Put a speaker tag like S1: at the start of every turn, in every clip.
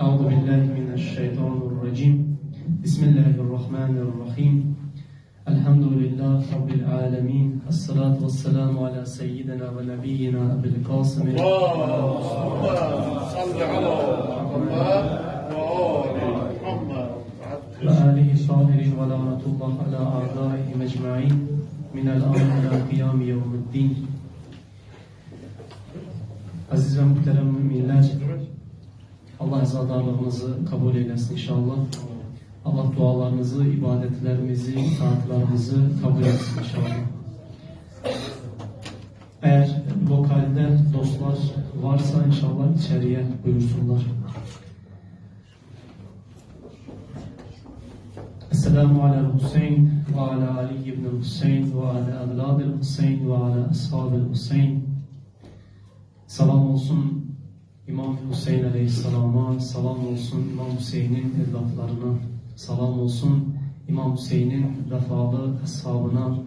S1: أعوذ بالله من الشيطان الرجيم. بسم الله الرحمن الرحيم. الحمد لله رب العالمين. الصلاة والسلام على سيدنا ونبينا أبي القاسم.
S2: اللهم صل على محمد وآل محمد.
S1: وآله الطاهرين ولعنة الله على أعدائهم أجمعين. من الآن إلى قيام يوم الدين. ve muhterem müminler, Allah izadarlığımızı kabul eylesin inşallah. Allah dualarınızı, ibadetlerimizi, taatlarımızı kabul etsin inşallah. Eğer lokalde dostlar varsa inşallah içeriye buyursunlar. Esselamu ala Hüseyin ve ala Ali ibn Hüseyin ve ala evladil Hüseyin ve ala ashabil Hüseyin. Salam olsun İmam Hüseyin Aleyhisselam'a, salam olsun İmam Hüseyin'in evlatlarına, salam olsun İmam Hüseyin'in vefalı ashabına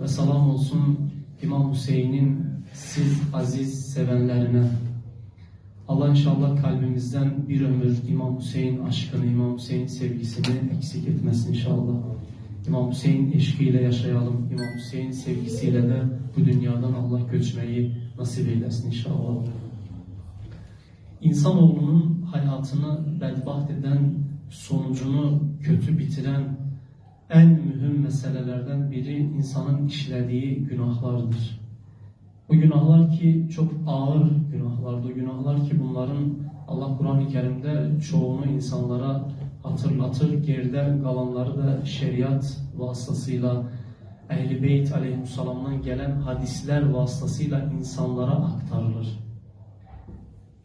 S1: ve salam olsun İmam Hüseyin'in siz aziz sevenlerine. Allah inşallah kalbimizden bir ömür İmam Hüseyin aşkını, İmam Hüseyin sevgisini eksik etmesin inşallah. İmam Hüseyin eşkiyle yaşayalım. İmam Hüseyin sevgisiyle de bu dünyadan Allah göçmeyi nasip eylesin inşallah. İnsanoğlunun hayatını bedbaht eden, sonucunu kötü bitiren en mühim meselelerden biri insanın işlediği günahlardır. Bu günahlar ki çok ağır günahlardır. Günahlar ki bunların Allah Kur'an-ı Kerim'de çoğunu insanlara hatırlatır. Geride kalanları da şeriat vasıtasıyla Ehl-i Beyt aleyhisselamdan gelen hadisler vasıtasıyla insanlara aktarılır.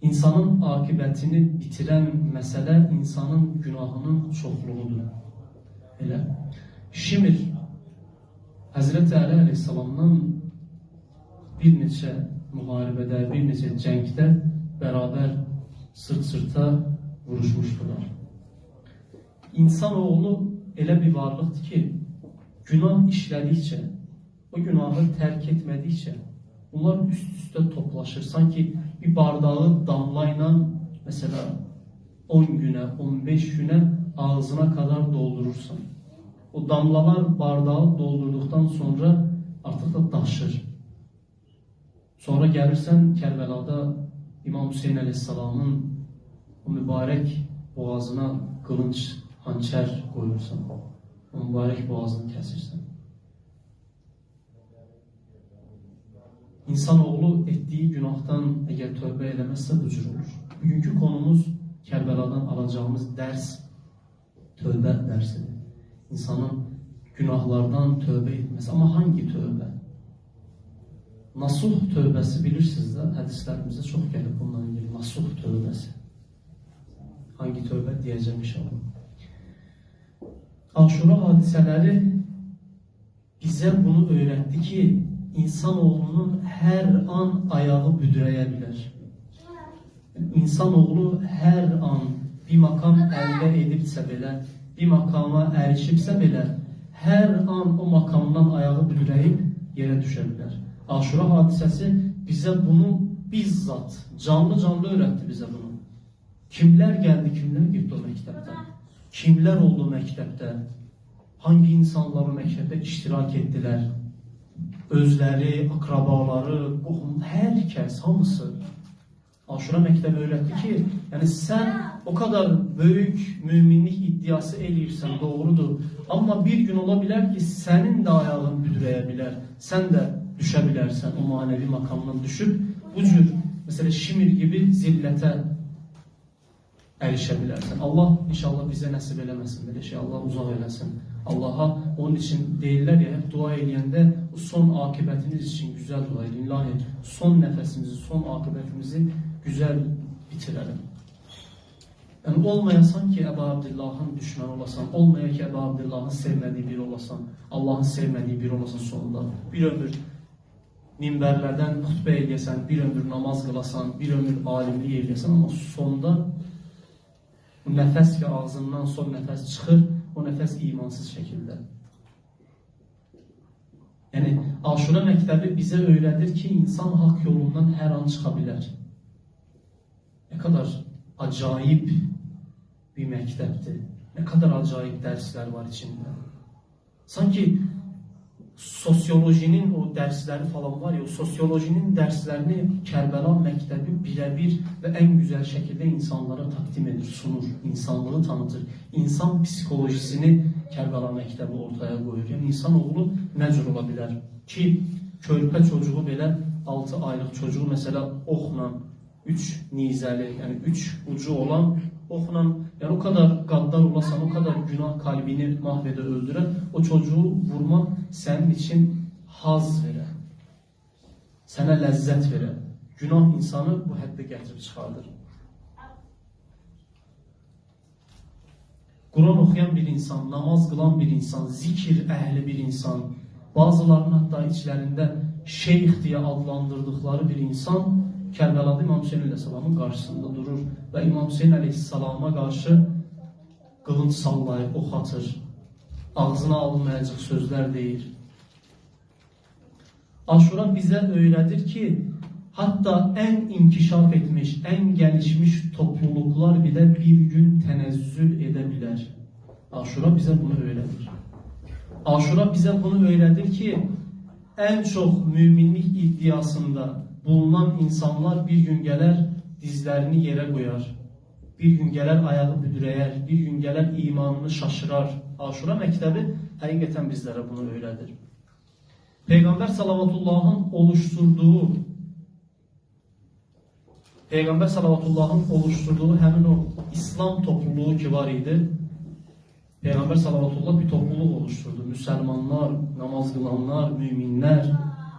S1: İnsanın akıbetini bitiren mesele insanın günahının çokluğudur. Elə. Şimir Hazreti Ali aleyhisselamdan bir neçə müharibədə, bir neçə cəngdə bərabər sırt-sırta vuruşmuşdular. İnsanoğlu elə bir varlıqdır ki, günah işlədikcə, o günahı tərk etmədikcə, bunlar üst-üstə toplaşır. Sanki bir bardağı damlayla, mesela 10 günə, 15 günə ağzına kadar doldurursan. O damlalar bardağı doldurduktan sonra artıq da daşır. Sonra gəlirsən Kərbəlada İmam Hüseyin əleyhissalamın o mübarək boğazına qılınc, hançər qoyursan. O mübarək boğazını kəsirsən. İnsanoğlu etdiyi günahdan əgər tövbə eləməzsə bu cür olur. Bugünkü konumuz Kərbəladan alacağımız dərs tövbə dərsidir. İnsanın günahlardan tövbə etməsi. Amma hangi tövbə? Nasuh tövbəsi bilirsiniz də, hədislərimizdə çox gəlib bununla ilgili. Nasuh tövbəsi. Hangi tövbə deyəcəm inşallah. Aşura hadisələri bizə bunu öyrətdi ki, insanoğlunun hər an ayağı büdrəyə bilər. İnsanoğlu hər an bir makam əldə edibsə belə, bir makama erişibsə belə, hər an o makamdan ayağı büdrəyib yerə düşə bilər. Aşura hadisəsi bizə bunu bizzat, canlı-canlı öyrətdi bizə bunu. Kimlər gəldi, kimlər getdi o məktəbdən? Kimlər oldu məktəbdə? Hangi insanlar o məktəbdə iştirak etdilər? Özləri, akrabaları, qohum, hər kəs, hamısı Aşura məktəbi öyrətdi ki, yəni sən o kadar böyük müminlik iddiası eləyirsən, doğrudur. Amma bir gün ola bilər ki, sənin də ayağın büdrəyə bilər. Sən də düşə bilərsən o manevi makamdan düşüb bu cür mesela şimir gibi zillətə erişə bilərsən. Allah inşallah bizə nəsib eləməsin belə şey. Allah uzaq eləsin. Allaha onun için deyirlər ya, hep dua eləyəndə bu son akıbətiniz üçün güzel olayı ilahi son nəfəsimizi, son akıbətimizi güzel bitirəlim. Yəni, olmayasan ki, Əbu Abdillahın düşməni olasan, olmaya ki, Əbu Abdillahın sevmədiyi biri olasan, Allahın sevmədiyi biri olasan sonunda. Bir ömür minbərlərdən xütbə eləyəsən, bir ömür namaz qılasan, bir ömür alimlik eləyəsən, amma sonda nəfəs ki, ağzından son nəfəs çıxır, o nəfəs imansız şəkildə. Yani Aşura mektebi bize öğretir ki insan hak yolundan her an çıkabilir. Ne kadar acayip bir məktəbdir. Ne kadar acayip dersler var içinde. Sanki sosyolojinin o dersleri falan var ya, o sosyolojinin derslerini Kerbela Mektebi birebir ve en güzel şekilde insanlara takdim edir, sunur, insanlığı tanıtır. İnsan psikolojisini Kerbela Mektebi ortaya koyur. Yani insanoğlu cür ola bilər? Ki, körpə çocuğu belə 6 aylıq çocuğu mesela oxla 3 nizəli, yəni 3 ucu olan oxla, yəni o kadar gaddar olasan, o kadar günah kalbini mahvede öldürən o çocuğu vurmaq sənin için haz verər. Sənə ləzzət verər. Günah insanı bu həddə gətirib çıxardır. Quran oxuyan bir insan, namaz qılan bir insan, zikir əhli bir insan, bazılarının hətta içlərində şeyx deyə adlandırdıqları bir insan Kərbəlada İmam Hüseyin əleyhissalamın qarşısında durur və İmam Hüseyin əleyhissalama qarşı qılınc sallayıb ox atır. Ağzına alınmayacaq sözlər deyir. Aşura bizə öyrədir ki, hatta en inkişaf etmiş, en gelişmiş topluluklar bile bir gün tenezzül edebilir. Aşura bize bunu öğretir. Aşura bize bunu öğretir ki en çok müminlik iddiasında bulunan insanlar bir gün gelir dizlerini yere koyar. Bir gün gelir ayağı büdüreyer, bir gün gelir imanını şaşırar. Aşura mektebi hakikaten bizlere bunu öğretir. Peygamber salavatullah'ın oluşturduğu Peygamber salavatullah'ın oluşturduğu hemen o İslam topluluğu ki idi. Peygamber salavatullah bir topluluk oluşturdu. Müslümanlar, namaz kılanlar, müminler,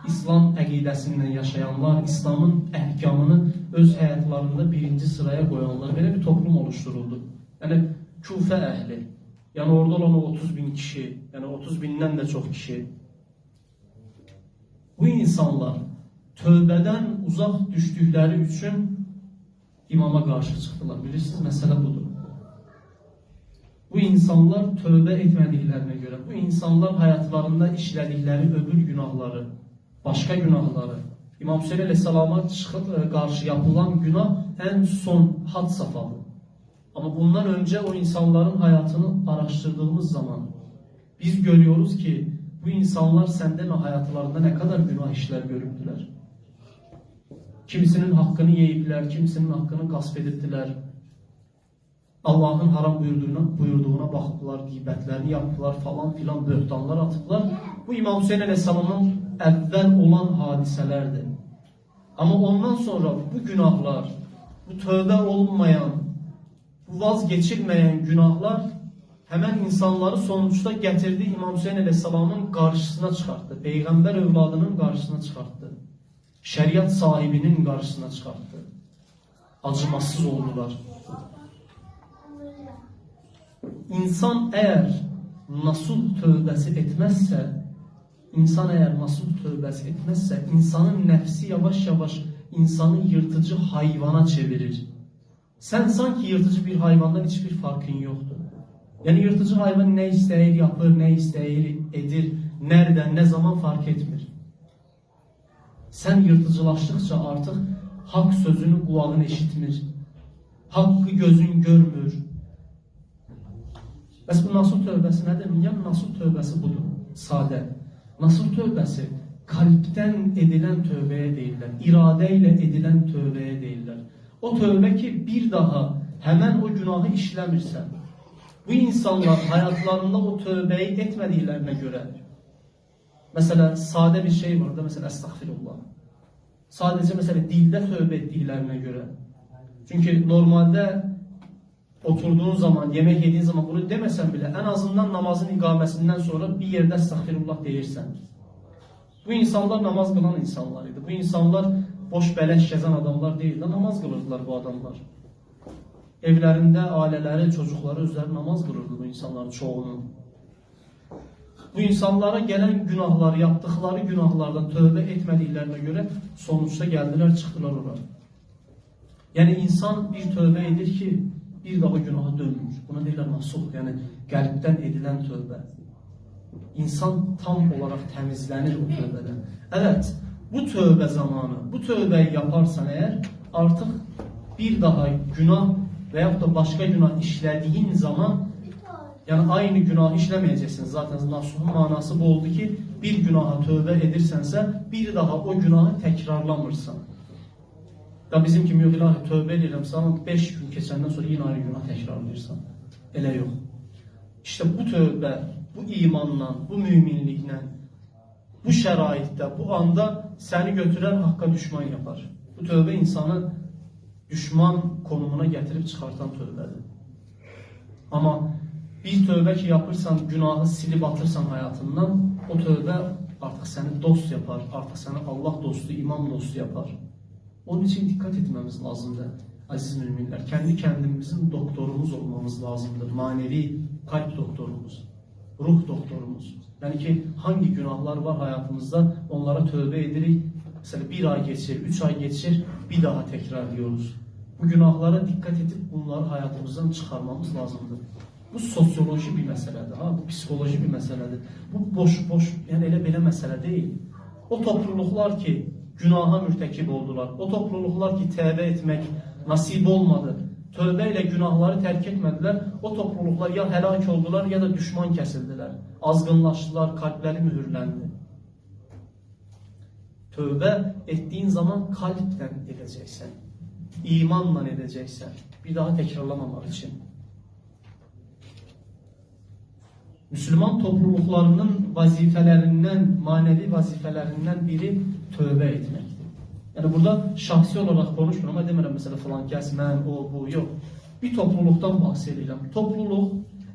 S1: İslam əqidəsindən yaşayanlar, İslamın əhkamını öz həyatlarında birinci sıraya koyanlar belə bir toplum oluşturuldu. Yəni Küfə əhli, yəni orada olan o 30 bin kişi, yəni 30 bindən də çox kişi. Bu insanlar tövbədən uzaq düşdükləri üçün imama qarşı çıxdılar. Bilirsiniz, məsələ budur. Bu insanlar tövbə etmədiklərinə görə, bu insanlar həyatlarında işlədikləri öbür günahları, başka günahları, İmam Hüseyin Aleyhisselam'a e, qarşı yapılan günah en son had safhalı. Ama bundan önce o insanların hayatını araştırdığımız zaman biz görüyoruz ki bu insanlar senden hayatlarında ne kadar günah işler görürdüler. Kimisinin hakkını yeyipler, kimisinin hakkını gasp ediptiler. Allah'ın haram buyurduğuna, buyurduğuna bakıptılar, gıybetlerini yaptılar falan filan böhtanlar atıplar. Bu İmam Hüseyin Aleyhisselam'ın evvel olan hadiselerdi. Ama ondan sonra bu günahlar, bu tövbe olmayan, bu vazgeçilmeyen günahlar hemen insanları sonuçta getirdi İmam Hüseyin Aleyhisselam'ın karşısına çıkarttı. Peygamber evladının karşısına çıkarttı. Şeriat sahibinin karşısına çıkarttı. Acımasız oldular. İnsan eğer nasuh tövbesi etmezse, insan eğer nasuh tövbesi etmezse, insanın nefsi yavaş yavaş insanı yırtıcı hayvana çevirir. Sen sanki yırtıcı bir hayvandan hiçbir farkın yoktu. Yani yırtıcı hayvan ne isteyir yapır, ne isteyir edir, nereden, ne zaman fark etmir. Sen yırtıcılaştıkça artık hak sözünü kulağın eşitmir. Hakkı gözün görmür. Bəs bu nasuh tövbəsi nədir? Yəni nasuh tövbəsi budur. Sadə. Nasuh tövbəsi kalpdən edilən tövbəyə deyirlər. İradə ilə edilən tövbəyə deyirlər. O tövbə ki bir daha həmən o günahı işləmirsən. Bu insanlar hayatlarında o tövbəyi etmədiklərinə görə Mesela sade bir şey var da mesela estağfirullah. Sadece mesela dilde tövbe ettiklerine göre. Çünkü normalde oturduğun zaman, yemek yediğin zaman bunu demesen bile en azından namazın ikamesinden sonra bir yerde estağfirullah deyirsən. Bu insanlar namaz kılan insanlarıydı. Bu insanlar boş beleş gezen adamlar değil de namaz kılırdılar bu adamlar. Evlerinde aileleri, çocukları üzerine namaz kılırdı bu insanların çoğunun. Bu insanlara gelen günahlar, yaptıkları günahlardan tövbe etmediklerine göre sonuçta geldiler çıktılar oraya. Yani insan bir tövbe edir ki bir daha günaha dönmür. Buna deyirlər nasuh, yani qəlbdən edilən tövbə. İnsan tam olarak temizlenir o tövbədən. Evet, bu tövbe zamanı, bu tövbeyi yaparsan eğer artık bir daha günah veyahut da başka günah işlediğin zaman yani aynı günah işlemeyeceksin. Zaten nasuhun manası bu oldu ki bir günaha tövbe edirsense bir daha o günahı tekrarlamırsan. Ya bizim kimi yok ilahi tövbe edirəm sana 5 gün keçəndən sonra yine aynı günah tekrarlayırsan. Elə yox. İşte bu tövbe, bu imanla, bu müminlikle, bu şəraitdə, bu anda səni götürər haqqa düşman yapar. Bu tövbe insanı düşman konumuna getirip çıkartan tövbedir. Ama bir tövbe ki yapırsan, günahı silip atırsan hayatından, o tövbe artık seni dost yapar, artık seni Allah dostu, imam dostu yapar. Onun için dikkat etmemiz lazımdır aziz müminler. Kendi kendimizin doktorumuz olmamız lazımdır. Manevi kalp doktorumuz, ruh doktorumuz. Yani ki hangi günahlar var hayatımızda onlara tövbe edirik. Mesela bir ay geçir, üç ay geçir, bir daha tekrarlıyoruz. Bu günahlara dikkat edip bunları hayatımızdan çıkarmamız lazımdır. Bu sosyoloji bir meseledir, ha? bu psikoloji bir meseledir. Bu boş boş, yani elə belə mesele değil. O topluluklar ki günaha mürtekip oldular, o topluluklar ki tevbe etmek nasip olmadı, tövbe ile günahları terk etmediler, o topluluklar ya helak oldular ya da düşman kesildiler. Azgınlaştılar, kalpleri mühürlendi. Tövbe ettiğin zaman kalpten edeceksin. imanla edeceksin. Bir daha tekrarlamamak için. Müslüman topluluklarının vazifelerinden, manevi vazifelerinden biri tövbe etmektir. Yani burada şahsi olarak konuşmuyorum ama demirəm mesela falan kəs, mən, o, bu, yok. Bir topluluktan bahsediyorum. Topluluk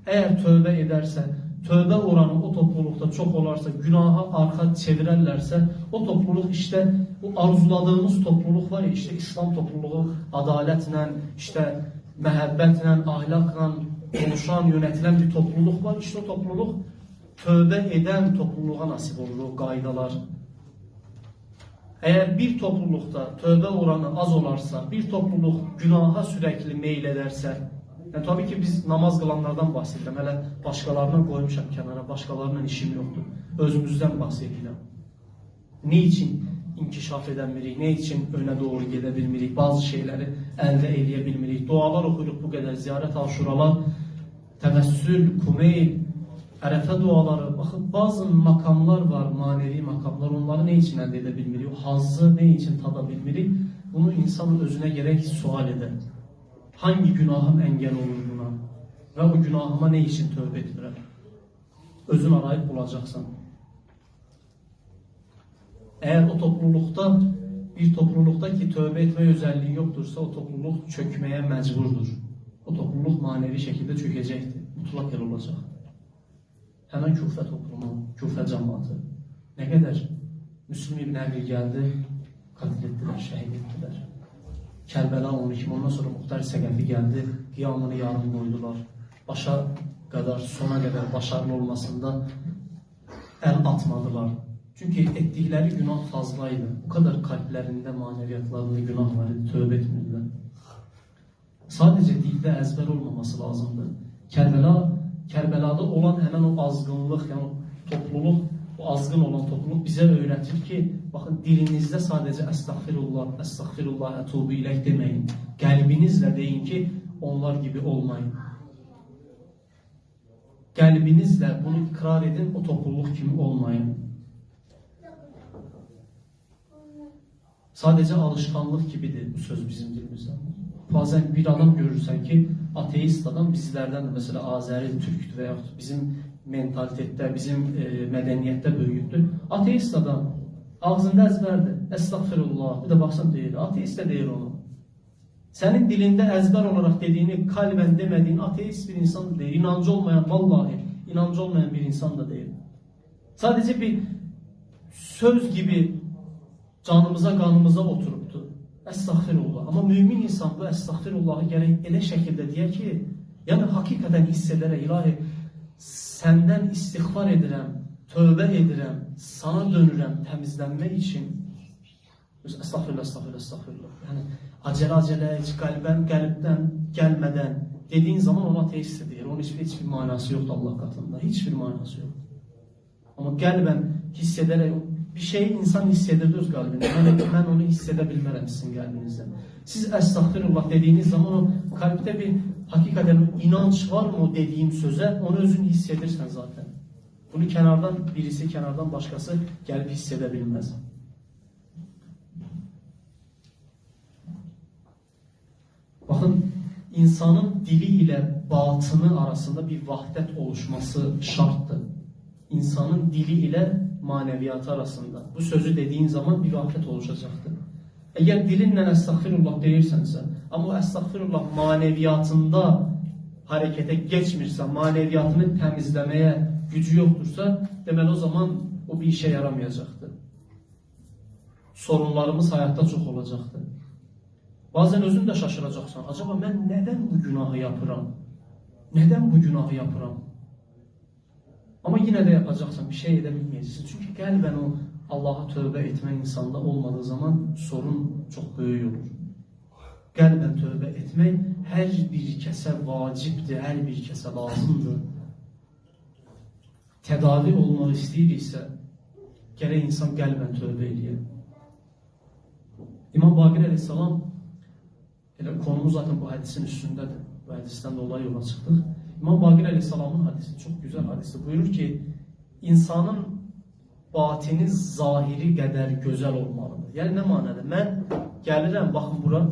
S1: eğer tövbe ederse, tövbe oranı o toplulukta çok olarsa, günaha arka çevirerlerse, o topluluk işte bu arzuladığımız topluluk var ya, işte İslam topluluğu adaletle, işte məhəbbətlə, ahlakla oluşan, yönetilen bir topluluk var. İşte o topluluk tövbe eden topluluğa nasip olur o qaydalar. Eğer bir toplulukta tövbe oranı az olarsa, bir topluluk günaha sürekli meyil ederse, yani tabii ki biz namaz kılanlardan bahsediyorum. Hele başkalarına koymuşam kenara, başkalarının işim yoktur. Özümüzden bahsediyorum. Ne için inkişaf edebilmirik, ne için öne doğru gidebilmirik, bazı şeyleri elde edebilmirik. Dualar okuduk bu kadar, ziyaret aşuralar, tevessül, kumeyl, Ərəfə duaları, baxın bazı makamlar var, manevi makamlar. Onları ne için elde edebilmirik? O hazzı ne için tadabilmirik? Bunu insan özüne gerek sual eder. Hangi günahım engel olur buna? Ve o günahıma ne için tövbe etmirəm? Özün arayıp bulacaksan. Eğer o toplulukta bir toplulukta ki tövbe etme özelliği yoktursa o topluluk çökmeye mecburdur. O topluluk manevi şekilde çökecektir. Mutlak yer olacak. Hemen Küfe toplumu, Küfe cemaati. Ne kadar Müslüm İbn Əbi geldi, katlettiler, şehit ettiler. Kerbela 12, ondan sonra Muhtar Səqəfi geldi, qiyamını yarım koydular. Başa kadar, sona kadar başarılı olmasında el atmadılar. Çünkü ettikleri günah fazlaydı. Bu kadar kalplerinde, maneviyatlarında günah var idi, tövbe etmediler. Sadece dilde ezber olmaması lazımdı. Kerbela, Kerbela'da olan hemen o azgınlık, yani topluluk, o azgın olan topluluk bize öğretir ki, bakın dilinizde sadece estağfirullah, estağfirullah, etubu ileyh demeyin. Kalbinizle deyin ki, onlar gibi olmayın. Kalbinizle bunu ikrar edin, o topluluk gibi olmayın. Sadece alışkanlık gibidir bu söz bizim dilimizde. Bazen bir adam görürsen ki ateist adam bizlerden de mesela Azeri, Türk veya bizim mentalitette, bizim e, medeniyette böyüktür. Ateist adam ağzında ezberdir. Estağfirullah. Bir de baksan değil. Ateist de değil onu. Senin dilinde ezber olarak dediğini kalben demediğin ateist bir insan değil. İnancı olmayan vallahi inancı olmayan bir insan da değil. Sadece bir söz gibi canımıza kanımıza oturuptu. Estağfirullah. Ama mümin insan bu estağfirullahı gerek ele şekilde diye ki yani hakikaten hissedere ilahi senden istiğfar edirəm, tövbe edirəm, sana dönürəm temizlenme için estağfirullah, estağfirullah, estağfirullah. Yani acele acele hiç kalben, kalpten gelmeden dediğin zaman ona ateist değil. Onun hiçbir, hiçbir manası yok Allah katında. Hiçbir manası yok. Ama kalben hissederek bir şeyi insan hiss edir öz qəlbində. Mən, mən onu hiss edə sizin qəlbinizdə. Siz əstəğfirullah dediyiniz zaman o kalpte bir hakikaten inanç var mı dediğim söze onu özün hiss edirsən zaten. Bunu kenardan birisi kenardan başkası gelip hissedebilmez. Bakın insanın dili ile batını arasında bir vahdet oluşması şarttır. İnsanın dili ile maneviyatı arasında. Bu sözü dediğin zaman bir vahdet oluşacaktır. Eğer dilinle estağfirullah değilsense ama o estağfirullah maneviyatında harekete geçmirse, maneviyatını temizlemeye gücü yoktursa deməli o zaman o bir işe yaramayacaktır. Sorunlarımız hayatta çok olacaktır. Bazen özün de şaşıracaksan. Acaba ben neden bu günahı yapıram? Neden bu günahı yapıram? Amma yenə də yapacaqsan, bir şey edə bilməyəcəksən. Çünki qəlbən o Allaha tövbə etmək insanda olmadığı zaman sorun çox böyük olur. Qəlbən tövbə etmək hər bir kəsə vacibdir, hər bir kəsə lazımdır. Tədavi olmaq istəyiriksə, gərək insan qəlbən tövbə eləyə. İmam Baqir əleyhissalam elə konumuz zaten bu hədisin üstündədir. Bu hədisdən dolayı yola çıxdıq. İmam Bakir Aleyhisselam'ın hadisi çok güzel hadisi. Buyurur ki insanın batini zahiri kadar güzel olmalıdır. Yani ne manada? Ben gəlirəm, baxın bura.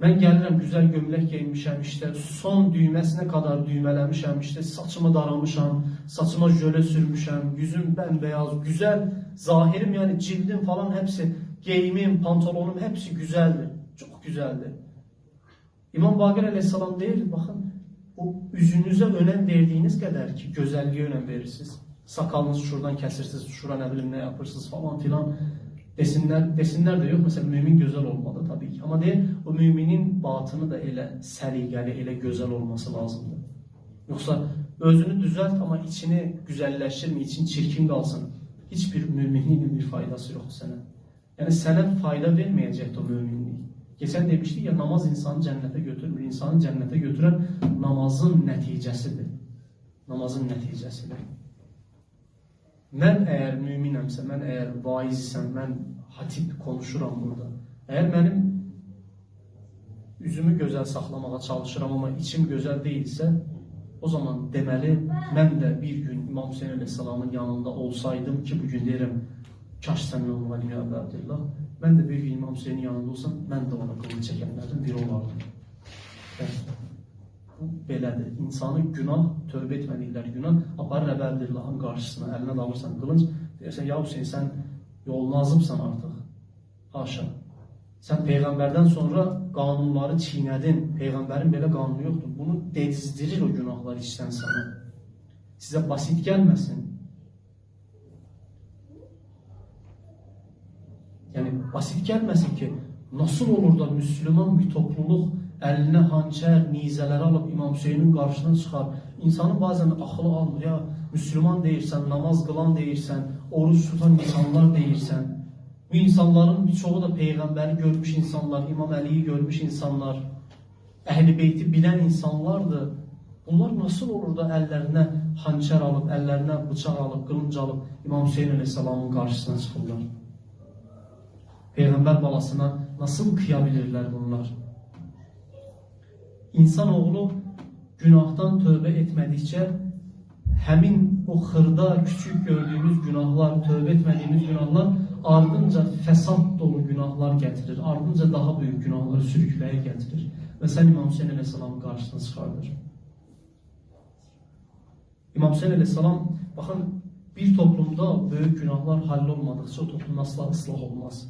S1: Mən gəlirəm, güzel gömlək geymişəm, işte son düymesine kadar düymələmişəm, işte saçımı daramışam, saçıma jöle sürmüşəm, yüzüm bembeyaz, güzel, zahirim yani cildim falan hepsi, giyimim, pantolonum hepsi güzeldir. Çok güzeldir. İmam Bakir Aleyhisselam deyir, bakın o üzünüzə önəm verdiyiniz qədər ki, gözəlliyə önəm verirsiniz. Sakalınızı şuradan kəsirsiniz, şura nə bilim nə yapırsınız falan filan desinlər, desinlər də yox. Məsələn, mömin gözəl olmalı təbii ki. Amma deyir, o müminin batını da elə səliqəli, elə gözəl olması lazımdır. Yoxsa özünü düzəlt, amma içini gözəlləşdirmə, için çirkin qalsın. Heç bir müminin bir faydası yoxdur sənə. Yəni sənə fayda verməyəcəkdir o mümin. Geçen demiştik ya namaz insanı cennete götürmür. İnsanı cennete götüren namazın neticesidir. Namazın neticesidir. Mən eğer müminəmsə, mən eğer vaiz isəm, mən hatip konuşuram burada. Eğer benim üzümü güzel saxlamağa çalışıram ama içim güzel değilse o zaman deməli mən də bir gün İmam Hüseyin Aleyhisselamın yanında olsaydım ki bugün deyirəm kaş sənin olmalıyım ya Abdullah. Ben de bir gün İmam Hüseyin'in yanında olsam ben de ona kılıç çekenlerden biri olardım. Evet. Bu belədir. İnsanı günah, tövbe etmədikləri günah aparır Əbəldillahın qarşısına, əlinə də alırsan qılınc, deyirsən, ya Hüseyin sən yolunu azıbsan artıq. Haşa. Sən Peyğəmbərdən sonra qanunları çiğnədin. Peyğəmbərin belə qanunu yoxdur. Bunu dezdirir o günahlar içdən sana. Sizə basit gəlməsin. Basit gelmesin ki nasıl olur da Müslüman bir topluluk eline hançer, nizeleri alıp İmam Hüseyin'in karşısına çıkar. İnsanın bazen aklı almır ya Müslüman değilsen, namaz kılan değilsen, oruç tutan insanlar değilsen. Bu insanların birçoğu da peygamberi görmüş insanlar, İmam Ali'yi görmüş insanlar, Ehli Beyti bilen insanlardı. Bunlar nasıl olur da ellerine hançer alıp, ellerine bıçak alıp, kılınç alıp İmam Hüseyin Aleyhisselam'ın karşısına çıkırlar? Peyğəmbər balasına nasıl qıya bilirlər bunlar? İnsan oğlu günahdan tövbə etmədikcə həmin o xırda, küçük gördüyümüz günahlar, tövbə etmədiyimiz günahlar ardınca fəsad dolu günahlar gətirir. Ardınca daha böyük günahları sürükləyə gətirir. Və sən İmam Hüseyin əleyhissalamın qarşısına çıxardır. İmam Hüseyin əleyhissalam, baxın, bir toplumda böyük günahlar həll olmadıqca o toplum asla ıslah olmaz.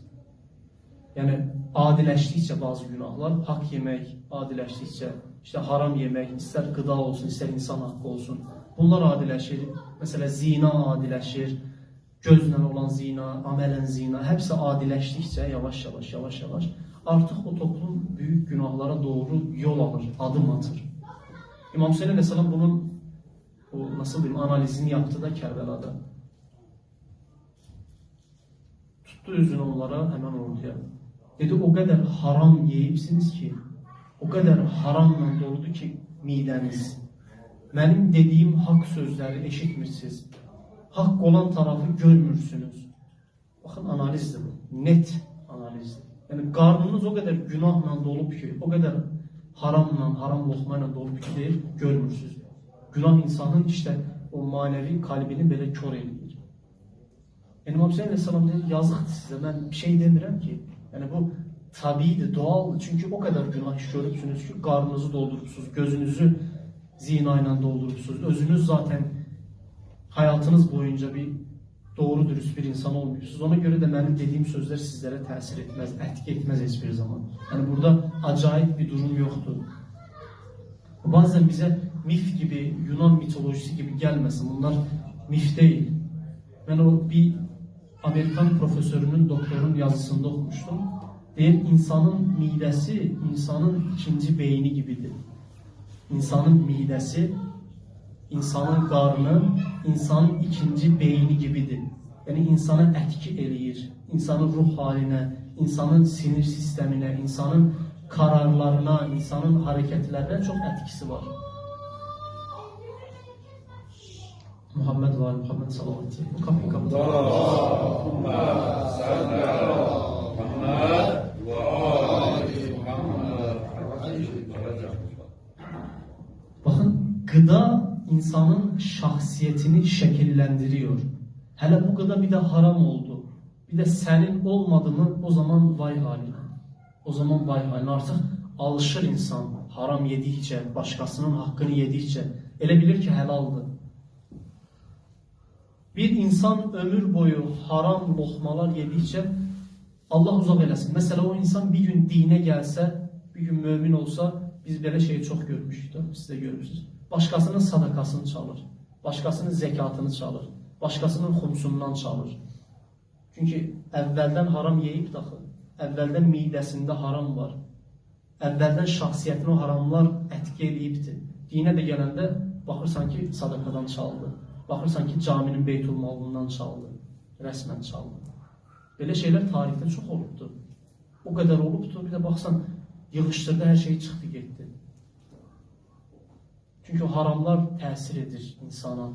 S1: Yani adiləşdikcə bazı günahlar, hak yemek, adiləşdikcə, işte haram yemek, ister gıda olsun, ister insan hakkı olsun. Bunlar adiləşir. Mesela zina adiləşir. Gözlə olan zina, amelen zina, hepsi adiləşdikcə yavaş yavaş, yavaş yavaş artık o toplum büyük günahlara doğru yol alır, adım atır. İmam Hüseyin Aleyhisselam bunun o nasıl diyeyim analizini yaptı da Kerbela'da. Tuttu üzünü onlara hemen ortaya. Dedi o kadar haram yiyipsiniz ki, o kadar haramla doludu ki mideniz. Benim dediğim hak sözleri eşitmirsiniz. Hak olan tarafı görmürsünüz. Bakın analizdir bu. Net analizdir. Yani karnınız o kadar günahla dolup ki, o kadar haramla, haram lokmayla dolup ki değil, görmürsünüz. Günah insanın işte o manevi kalbini belə kör eləyir. Yani Hüseyin Aleyhisselam dedi, yazıqdır size, ben bir şey demirəm ki. Yani bu tabiidir, doğal. Çünkü o kadar günah iş görürsünüz ki, karnınızı doldurursunuz, gözünüzü zina ile doldurursunuz. Özünüz zaten hayatınız boyunca bir doğru dürüst bir insan olmuyorsunuz. Ona göre de benim dediğim sözler sizlere tesir etmez, etki etmez hiçbir zaman. Yani burada acayip bir durum yoktu. Bazen bize mif gibi, Yunan mitolojisi gibi gelmesin. Bunlar mif değil. Ben o bir Amerikan profesörünün, doktorun yazısında okumuştum. Deyir, insanın midesi insanın ikinci beyni gibidir. İnsanın midesi, insanın qarnı, insanın ikinci beyni gibidir. Yəni insana etki eləyir. İnsanın ruh haline, insanın sinir sistemine, insanın kararlarına, insanın hareketlerine çok etkisi var. Muhammed ve Muhammed salavati. Bu kapıyı kapat.
S2: Allahümme salli ala Muhammed ve ali Muhammed.
S1: Bakın gıda insanın şahsiyetini şekillendiriyor. Hele bu gıda bir de haram oldu. Bir de senin olmadı mı o zaman vay haline. O zaman vay haline artık alışır insan haram yedikçe, başkasının hakkını yedikçe. Ele bilir ki helaldı. Bir insan ömür boyu haram lokmalar yedikçe Allah uzak eləsin. Mesela o insan bir gün dine gelse, bir gün mümin olsa biz belə şeyi çok görmüşük də, siz də görmüşsünüz. Başkasının sadakasını çalır. Başkasının zekatını çalır. Başkasının xumsundan çalır. Çünkü əvvəldən haram yeyib daxı. Əvvəldən midəsində haram var. Əvvəldən şəxsiyyətinə haramlar etki eləyibdi. Dinə də gələndə baxırsan ki, sadaqadan çaldı. Baxırsan ki, caminin beytulmalından çaldı. Rəsmən çaldı. Belə şeylər tarixdə çox olubdu. O qədər olubdu, bir də baxsan yığışdırdı, hər şey çıxdı, getdi. Çünki o haramlar təsir edir insana.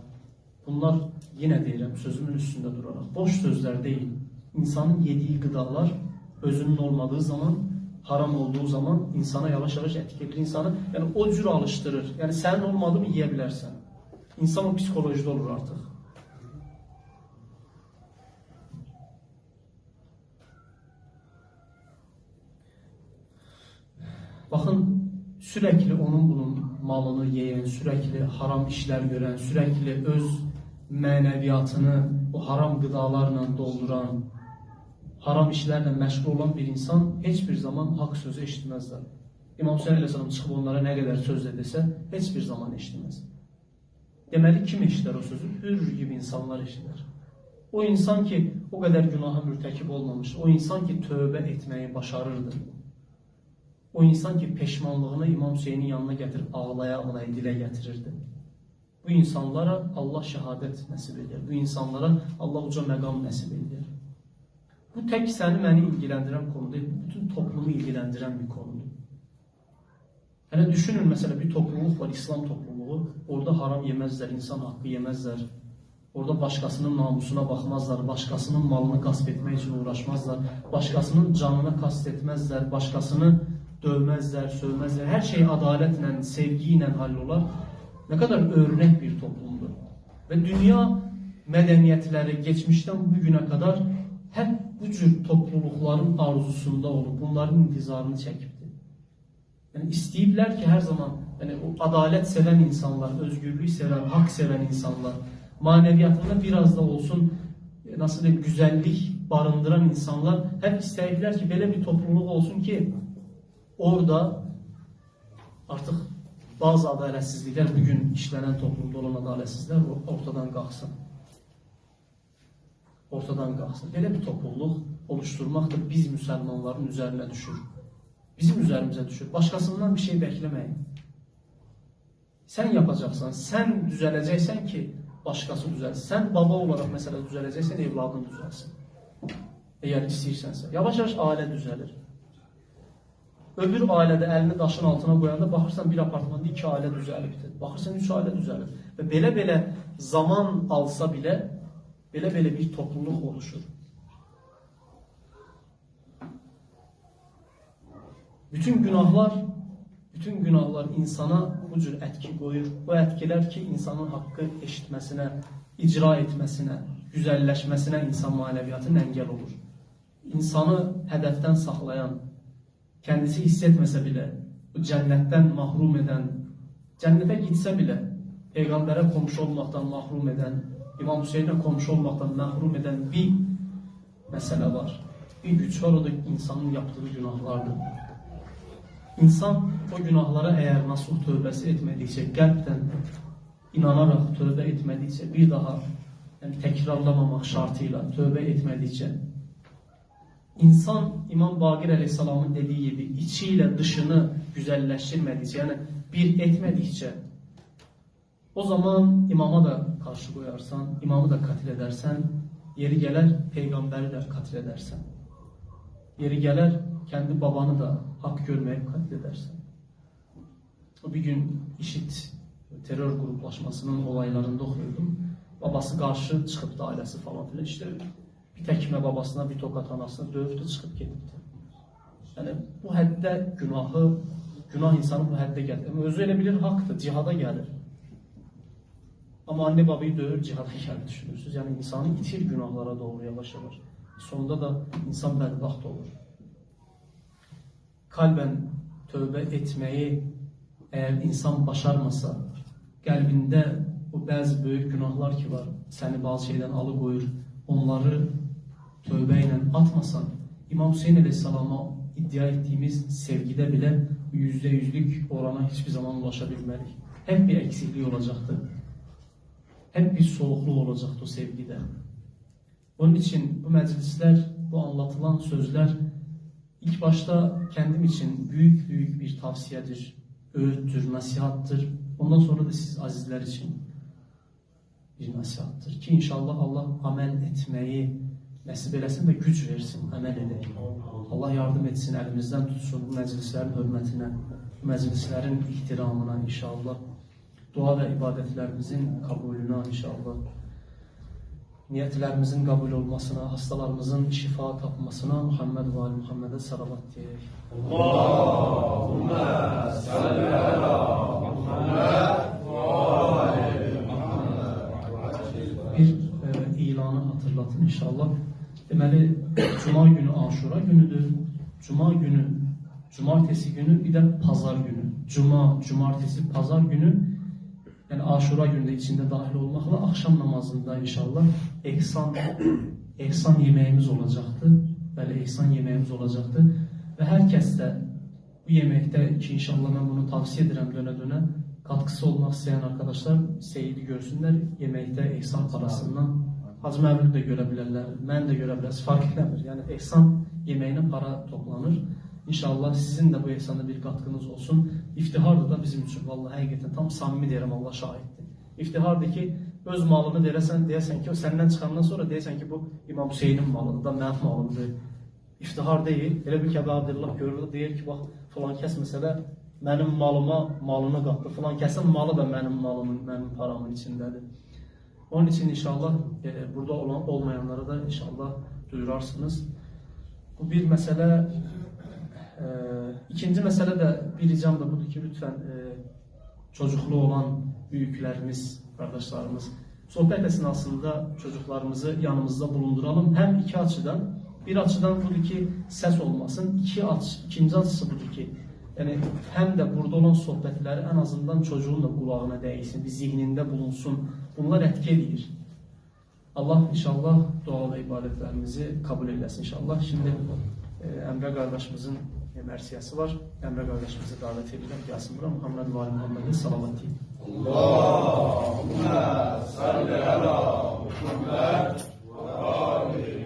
S1: Bunlar yenə deyirəm, sözümün üstündə duraraq. Boş sözlər deyil. İnsanın yediği gıdalar özünün olmadığı zaman, haram olduğu zaman insana yavaş yavaş etki edir insanı. Yani o cür alıştırır. Yani sen olmadı mı yiyebilirsen. İnsan o psikolojide olur artık. Bakın sürekli onun bunun malını yiyen, sürekli haram işler gören, sürekli öz mənəviyyatını o haram gıdalarla dolduran, haram işlerle meşgul olan bir insan hiçbir zaman hak sözü eşitmezler. İmam Hüseyin Aleyhisselam çıkıp onlara ne kadar söz de dese hiçbir zaman eşitmez. Deməli kim eşidər o sözü? Hür kimi insanlar eşidər. O insan ki, o qədər günaha mürtəkib olmamış, o insan ki, tövbə etməyi başarırdı. O insan ki, peşmanlığını İmam Hüseynin yanına gətirib ağlaya-ağlaya dilə gətirirdi. Bu insanlara Allah şəhadət nəsib edir. Bu insanlara Allah uca məqam nəsib edir. Bu tək səni məni ilgiləndirən konu deyil, bütün toplumu ilgiləndirən bir konudur. Hələ düşünün, məsələ bir topluluq var, İslam toplumu. Topluluğu. Orada haram yemezler, insan hakkı yemezler. Orada başkasının namusuna bakmazlar, başkasının malını gasp etmek için uğraşmazlar, başkasının canına kastetmezler, başkasını dövmezler, sövmezler. Her şey adaletle, sevgiyle hallolar. Ne kadar örnek bir toplumdur. Ve dünya medeniyetleri geçmişten bugüne kadar hep bu tür toplulukların arzusunda olup bunların intizarını çekipti. Yani isteyipler ki her zaman Yəni o ədalət sevən insanlar, özgürlük sevən, haqq sevən insanlar mənəviyyatında biraz da olsun e, nasıl deyim, güzəllik barındıran insanlar hep istəyirlər ki, belə bir topluluq olsun ki, orada artıq bazı ədalətsizliklər, bugün işlənən toplumda olan ədalətsizliklər ortadan qalxsın. Ortadan qalxsın. Belə bir topluluq oluşturmaq da biz müsəlmanların üzərinə düşür. Bizim üzərimizə düşür. Başqasından bir şey bəkləməyin. Sen yapacaksan, sen düzələcəksən ki, başqası düzəlsin. Sən baba olaraq məsələ düzələcəksən, evladın düzəlsin. Əgər istəyirsənsə. Yavaş-yavaş ailə düzəlir. Öbür ailədə əlini daşın altına qoyanda baxırsan bir apartmanda iki ailə düzəlibdir. Baxırsan üç ailə düzəlir. Və belə-belə zaman alsa bilə belə-belə bir topluluq oluşur. Bütün günahlar bütün günahlar insana bu cür etki koyur. Bu etkiler ki insanın hakkı eşitmesine, icra etmesine, güzelleşmesine insan maneviyatının engel olur. İnsanı hedeften saklayan, kendisi hissetmese bile, bu cennetten mahrum eden, cennete gitse bile, peygambere komşu olmaktan mahrum eden, İmam Hüseyin'e komşu olmaktan mahrum eden bir mesele var. Bir güç var o da insanın yaptığı günahlardır. İnsan o günahlara eğer nasuh tövbesi etmediyse, kalpten inanarak tövbe etmediyse, bir daha yani tekrarlamamak şartıyla tövbe etmedikçe, insan İmam Bakir Aleyhisselam'ın dediği gibi içiyle dışını güzelleştirmedikçe, yani bir etmedikçe, o zaman imama da karşı koyarsan, imamı da katil edersen, yeri gelir peygamberi de katil edersen. Yeri gelir kendi babanı da hak görmeyip katledersen. O bir gün işit terör gruplaşmasının olaylarında okuyordum. Babası karşı çıkıp da ailesi falan filan işte bir tekme babasına bir tokat anasına dövdü çıkıp gitti. Yani bu həddə günahı, günah insanı bu həddə gətirir. Ama özü elə bilir haktır, cihada gelir. Ama anne babayı dövür cihada gelir düşünürsünüz. Yani insanı itir günahlara doğru yavaş yavaş. Sonunda da insan bədbaxt olur. Kalben tövbe etmeyi eğer insan başarmasa, kalbinde bu bazı büyük günahlar ki var, seni bazı şeyden alıkoyur, onları tövbeyle atmasan, İmam Hüseyin Aleyhisselam'a iddia ettiğimiz sevgide bile yüzde yüzlük orana hiçbir zaman ulaşabilmedik. Hep bir eksikliği olacaktı. Hep bir soğukluğu olacaktı o sevgide. Onun için bu meclisler, bu anlatılan sözler ilk başta kendim için büyük büyük bir tavsiyedir, öğüttür, nasihattır. Ondan sonra da siz azizler için bir nasihattır. Ki inşallah Allah amel etmeyi nasip eləsin ve güç versin, amel edelim. Allah yardım etsin, elimizden tutsun bu meclislerin hürmetine, bu meclislerin ihtiramına inşallah. Dua ve ibadetlerimizin kabulüne inşallah. Niyetlerimizin kabul olmasına, hastalarımızın şifa tapmasına Muhammed ve Ali Muhammed'e salavat diyerek. Bir e, ilanı hatırlatın inşallah. Deməli, Cuma günü Aşura günüdür. Cuma günü, Cumartesi günü bir de Pazar günü. Cuma, Cumartesi, Pazar günü yani Aşura günü de içinde dahil olmakla akşam namazında inşallah ehsan, ehsan yemeğimiz olacaktı. Böyle ehsan yemeğimiz olacaktı. Ve herkes de bu yemekte ki inşallah ben bunu tavsiye ederim döne döne katkısı olmak isteyen arkadaşlar seyidi görsünler. Yemekte ehsan parasından Hacı Mevlüt de görebilirler, ben de görebiliriz. Fark etmez. Yani ehsan yemeğine para toplanır. İnşallah sizin de bu ehsanda bir katkınız olsun. İftiharda da bizim için vallahi hakikaten tam samimi derim Allah şahittir. İftiharda ki öz malını deresen deyesen ki o senden çıkandan sonra deyesen ki bu İmam Hüseyin'in malıdır da mənim malımdır. İftihar değil. Elə bir ki Abdullah görür deyir ki bak falan kes mesela benim malıma malını kattı. Falan kesin malı da benim malımın, benim paramın içindedir. Onun için inşallah e, burada olan olmayanlara da inşallah duyurarsınız. Bu bir mesele. E, ikinci mesele de bir ricam da budur ki lütfen e, çocuklu olan büyüklerimiz, kardeşlerimiz sohbet esnasında çocuklarımızı yanımızda bulunduralım. Hem iki açıdan, bir açıdan budur ki ses olmasın, iki aç, ikinci açısı budur ki yani hem de burada olan sohbetleri en azından çocuğun da kulağına değsin, bir zihninde bulunsun. Bunlar etki ediyor. Allah inşallah dua ve ibadetlerimizi kabul eylesin inşallah. Şimdi e, Emre kardeşimizin Ömer siyası var. Emre kardeşimize davet ediyorum ki Asım Buram Muhammed ve Muhammed'e salavat diyeyim.
S2: Allahümme salli ala Muhammed ve